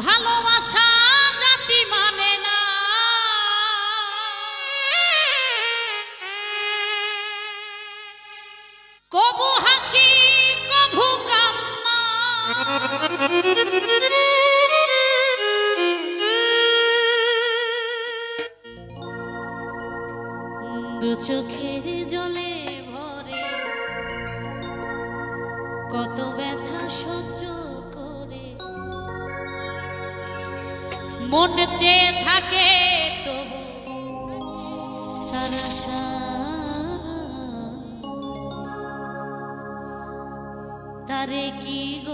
ভালোবাসা জাতি মানে না। কবু হাসি, কভু কান্না। দু চোখের জলে ভরে, কত ব্যথা সহ্য মন চেয়ে থাকে তবু তার কি গো